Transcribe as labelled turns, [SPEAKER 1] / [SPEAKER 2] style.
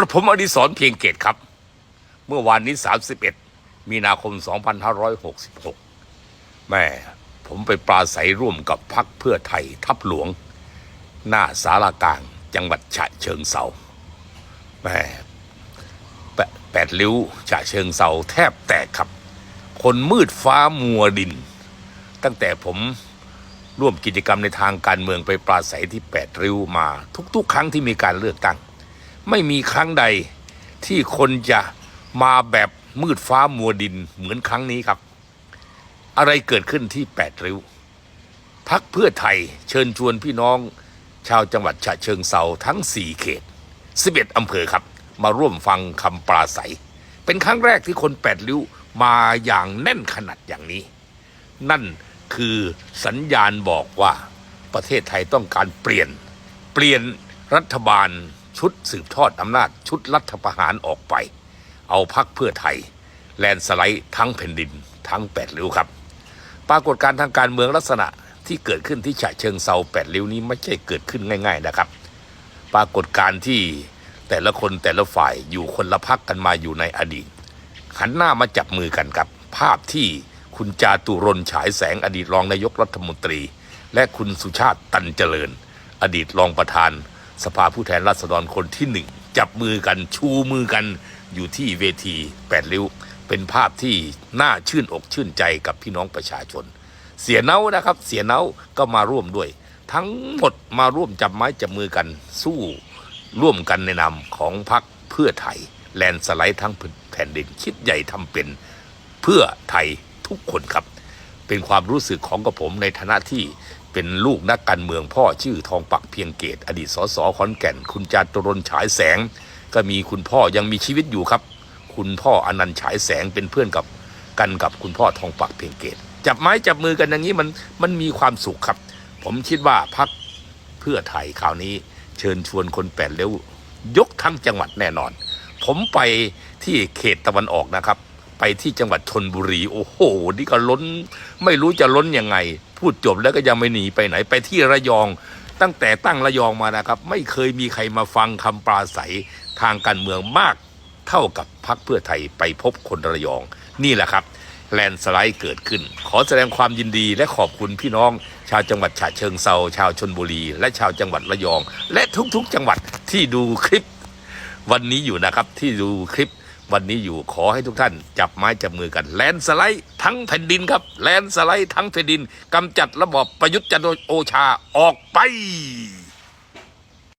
[SPEAKER 1] ระผมอดิศรเพียงเกตครับ เมื่อวานนี้ 31 มีนาคม 2566 แม่ผมไปปราศัยร่วมกับพักเพื่อไทยทับหลวง หน้าสารากลางจังหวัดฉะเชิงเซาแม่แปดริ้วฉะเชิงเซาแทบแตกครับ คนมืดฟ้ามัวดิน ตั้งแต่ผมร่วมกิจกรรมในทางการเมืองไปปราศัยที่แปดริ้วมาทุกๆ ครั้งที่มีการเลือกตั้ง ไม่มีครั้งใดที่คนจะมาแบบมืดฟ้ามัวดินเหมือนครั้งนี้ครับ อะไรเกิดขึ้นที่แปดริ้ว พักเพื่อไทยเชิญชวนพี่น้อง ชาวจังหวัดฉะเชิงเซาทั้ง 4 เขต 11 อำเภอครับ มาร่วมฟังคำปราศัย เป็นครั้งแรกที่คนแปดริ้วมาอย่างแน่นขนาดอย่างนี้ นั่นคือสัญญาณบอกว่าประเทศไทยต้องการเปลี่ยน เปลี่ยนรัฐบาล ชุดสืบทอดอำนาจชุดรัฐประหารออกไป เอาพักเพื่อไทย แลนด์สไลด์ทั้งแผ่นดินทั้งแปดริ้วครับ ปรากฏการทางการเมืองลักษณะที่เกิดขึ้นที่ฉะเชิงเซาแปดริ้วนี้ไม่ใช่เกิดขึ้นง่าย ๆนะครับ ปรากฏการที่แต่ละคนแต่ละฝ่ายอยู่คนละพักกันมาอยู่ในอดีตหันหน้ามาจับมือกันกับ ภาพที่คุณจาตุรนฉายแสงอดีตรองนายกรัฐมนตรี และคุณสุชาติตันเจริญ อดีตรองประธาน สภาผู้แทนราษฎรคนที่หนึ่งจับมือกันชูมือกันอยู่ที่เวทีแปดริ้ว เป็นภาพที่น่าชื่นอกชื่นใจกับพี่น้องประชาชน เสียเนานะครับ เสียเนาก็มาร่วมด้วย ทั้งหมดมาร่วมจับไม้จับมือกันสู้ร่วมกันในนามของพรรคเพื่อไทย แลนด์สไลด์ทั้งแผ่นดินคิดใหญ่ทำเป็นเพื่อไทยทุกคนครับ เป็นความรู้สึกของกระผมในฐานะที่ เป็นลูกนักการเมืองพ่อชื่อทองปักเพียงเกต อดีตสสขอนแก่น คุณจาตุรนต์ฉายแสง ก็มีคุณพ่อยังมีชีวิตอยู่ครับ คุณพ่ออนันต์ฉายแสงเป็นเพื่อนกับกันกับคุณพ่อทองปักเพียงเกต จับไม้จับมือกันอย่างนี้มันมันมีความสุขครับ ผมคิดว่าพักเพื่อไทยคราวนี้ เชิญชวนคนแปดเล้วยกทั้งจังหวัดแน่นอน ผมไปที่เขตตะวันออกนะครับ ไปที่จังหวัดชนบุรี โอ้โห นี่ก็ล้น ไม่รู้จะล้นยังไง พูดจบแล้วก็ยังไม่หนีไปไหนไปที่ระยอง ตั้งแต่ตั้งระยองมานะครับ ไม่เคยมีใครมาฟังคำปราศัยทางการเมืองมากเท่ากับพักเพื่อไทยไปพบคนระยอง นี่แหละครับ แลนสไลด์เกิดขึ้น ขอแสดงความยินดีและขอบคุณพี่น้อง ชาวจังหวัดฉะเชิงเซาชาวชนบุรี และชาวจังหวัดระยอง และทุกๆจังหวัดที่ดูคลิป วันนี้อยู่นะครับที่ดูคลิป วันนี้อยู่ขอให้ทุกท่าน จับไม้จับมือกัน แลนสไลด์ทั้งแผ่นดินครับ แลนสไลด์ทั้งแผ่นดินกำจัดระบอบประยุทธ์จันทร์โอชาออกไป